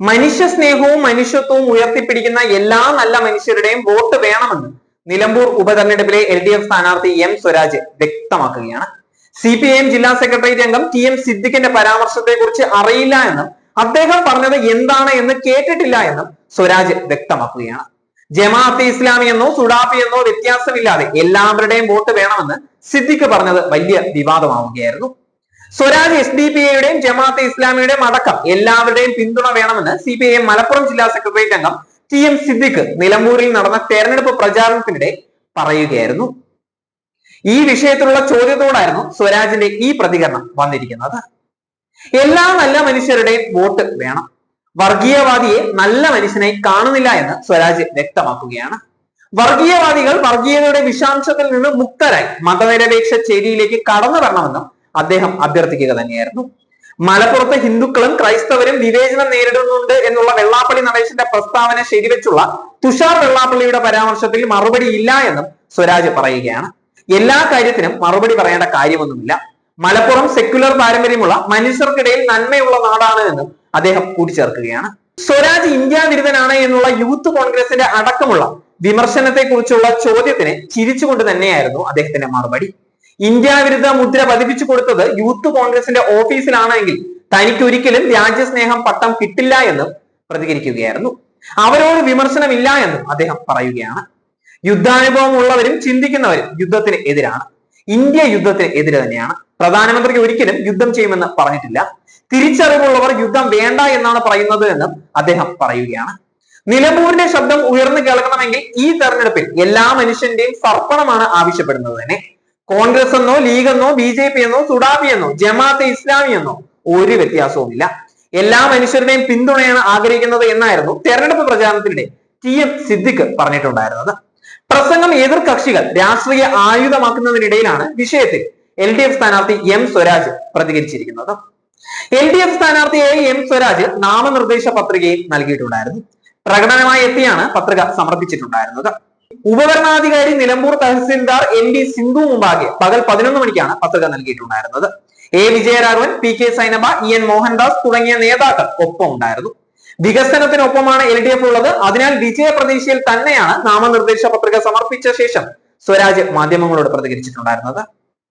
മനുഷ്യ സ്നേഹവും മനുഷ്യത്വവും ഉയർത്തിപ്പിടിക്കുന്ന എല്ലാ നല്ല മനുഷ്യരുടെയും വോട്ട് വേണമെന്ന് നിലമ്പൂർ ഉപതെരഞ്ഞെടുപ്പിലെ എൽ ഡി എഫ് സ്ഥാനാർത്ഥി എം സ്വരാജ് വ്യക്തമാക്കുകയാണ്. സി പി ഐ എം ജില്ലാ സെക്രട്ടേറിയറ്റ് അംഗം ടി എം സിദ്ദിഖിന്റെ പരാമർശത്തെ കുറിച്ച് അറിയില്ല എന്നും അദ്ദേഹം പറഞ്ഞത് എന്താണ് എന്ന് കേട്ടിട്ടില്ല എന്നും സ്വരാജ് വ്യക്തമാക്കുകയാണ്. ജമാഅത്ത് ഇസ്ലാമി എന്നോ സുഡാപ്പി എന്നോ വ്യത്യാസമില്ലാതെ എല്ലാവരുടെയും വോട്ട് വേണമെന്ന് സിദ്ദിഖ് പറഞ്ഞത് വലിയ വിവാദമാവുകയായിരുന്നു. സ്വരാജ് എസ് ഡി പി ഐയുടെയും ജമാഅത്തെ ഇസ്ലാമിയുടെയും അടക്കം എല്ലാവരുടെയും പിന്തുണ വേണമെന്ന് സി പി ഐ മലപ്പുറം ജില്ലാ സെക്രട്ടേറിയറ്റ് അംഗം ടി എം സിദ്ദിഖ് നിലമ്പൂരിൽ നടന്ന തെരഞ്ഞെടുപ്പ് പ്രചാരണത്തിനിടെ പറയുകയായിരുന്നു. ഈ വിഷയത്തിലുള്ള ചോദ്യത്തോടായിരുന്നു സ്വരാജിന്റെ ഈ പ്രതികരണം വന്നിരിക്കുന്നത്. എല്ലാ നല്ല മനുഷ്യരുടെയും വോട്ട് വേണം. വർഗീയവാദിയെ നല്ല മനുഷ്യനായി കാണുന്നില്ല എന്ന് സ്വരാജ് വ്യക്തമാക്കുകയാണ്. വർഗീയവാദികൾ വർഗീയതയുടെ വിഷാംശത്തിൽ നിന്ന് മുക്തരായി മതനിരപേക്ഷ ചേരിയിലേക്ക് കടന്നു വരണമെന്നും അദ്ദേഹം അഭ്യർത്ഥിക്കുക തന്നെയായിരുന്നു. മലപ്പുറത്തെ ഹിന്ദുക്കളും ക്രൈസ്തവരും വിവേചനം നേരിടുന്നുണ്ട് എന്നുള്ള വെള്ളാപ്പള്ളി നടേശന്റെ പ്രസ്താവന ശരിവെച്ചുള്ള തുഷാർ വെള്ളാപ്പള്ളിയുടെ പരാമർശത്തിൽ മറുപടി ഇല്ല എന്നും സ്വരാജ് പറയുകയാണ്. എല്ലാ കാര്യത്തിനും മറുപടി പറയേണ്ട കാര്യമൊന്നുമില്ല. മലപ്പുറം സെക്യുലർ പാരമ്പര്യമുള്ള മനുഷ്യർക്കിടയിൽ നന്മയുള്ള നാടാണ് എന്നും അദ്ദേഹം കൂട്ടിച്ചേർക്കുകയാണ്. സ്വരാജ് ഇന്ത്യ വിരുദ്ധനാണ് എന്നുള്ള യൂത്ത് കോൺഗ്രസിന്റെ അടക്കമുള്ള വിമർശനത്തെ കുറിച്ചുള്ള ചോദ്യത്തിന് ചിരിച്ചുകൊണ്ട് തന്നെയായിരുന്നു അദ്ദേഹത്തിന്റെ മറുപടി. ഇന്ത്യ വിരുദ്ധ മുദ്ര പതിപ്പിച്ചു കൊടുത്തത് യൂത്ത് കോൺഗ്രസിന്റെ ഓഫീസിലാണെങ്കിൽ തനിക്ക് ഒരിക്കലും രാജ്യസ്നേഹം പട്ടം കിട്ടില്ല എന്ന് പ്രതികരിക്കുകയായിരുന്നു. അവരോട് വിമർശനമില്ല എന്നും അദ്ദേഹം പറയുകയാണ്. യുദ്ധാനുഭവം ഉള്ളവരും ചിന്തിക്കുന്നവരും യുദ്ധത്തിന് എതിരാണ്. ഇന്ത്യ യുദ്ധത്തിന് എതിരെ തന്നെയാണ്. പ്രധാനമന്ത്രിക്ക് ഒരിക്കലും യുദ്ധം ചെയ്യുമെന്ന് പറഞ്ഞിട്ടില്ല. തിരിച്ചറിവുള്ളവർ യുദ്ധം വേണ്ട എന്നാണ് പറയുന്നത് എന്നും അദ്ദേഹം പറയുകയാണ്. നിലമ്പൂരിന്റെ ശബ്ദം ഉയർന്നു കേൾക്കണമെങ്കിൽ ഈ തെരഞ്ഞെടുപ്പിൽ എല്ലാ മനുഷ്യന്റെയും സർപ്പണമാണ് ആവശ്യപ്പെടുന്നത് തന്നെ. കോൺഗ്രസ് എന്നോ ലീഗ് എന്നോ ബി ജെ പി എന്നോ സുഡാബി എന്നോ ജമാഅത്തെ ഇസ്ലാമി എന്നോ ഒരു വ്യത്യാസവുമില്ല. എല്ലാ മനുഷ്യരുടെയും പിന്തുണയാണ് ആഗ്രഹിക്കുന്നത് എന്നായിരുന്നു തെരഞ്ഞെടുപ്പ് പ്രചാരണത്തിനിടെ ടി എം സിദ്ദിഖ് പറഞ്ഞിട്ടുണ്ടായിരുന്നത്. പ്രസംഗം എതിർ കക്ഷികൾ രാഷ്ട്രീയ ആയുധമാക്കുന്നതിനിടയിലാണ് വിഷയത്തിൽ എൽ ഡി എഫ് സ്ഥാനാർത്ഥി എം സ്വരാജ് പ്രതികരിച്ചിരിക്കുന്നത്. എൽ ഡി എഫ് സ്ഥാനാർത്ഥിയായി എം സ്വരാജ് നാമനിർദ്ദേശ പത്രികയും നൽകിയിട്ടുണ്ടായിരുന്നു. പ്രകടനമായി എത്തിയാണ് പത്രിക സമർപ്പിച്ചിട്ടുണ്ടായിരുന്നത്. ഉപഭരണാധികാരി നിലമ്പൂർ തഹസിൽദാർ എൻ ഡി സിന്ധു മുമ്പാകെ പകൽ പതിനൊന്ന് മണിക്കാണ് പത്രിക നൽകിയിട്ടുണ്ടായിരുന്നത്. A Vijayaraghavan P K Sainaba E N Mohandas തുടങ്ങിയ നേതാക്കൾ ഒപ്പം ഉണ്ടായിരുന്നു. വികസനത്തിനൊപ്പമാണ് എൽ ഡി എഫ് ഉള്ളത്. അതിനാൽ വിജയ പ്രതീക്ഷയിൽ തന്നെയാണ് നാമനിർദ്ദേശ പത്രിക സമർപ്പിച്ച ശേഷം സ്വരാജ് മാധ്യമങ്ങളോട് പ്രതികരിച്ചിട്ടുണ്ടായിരുന്നത്.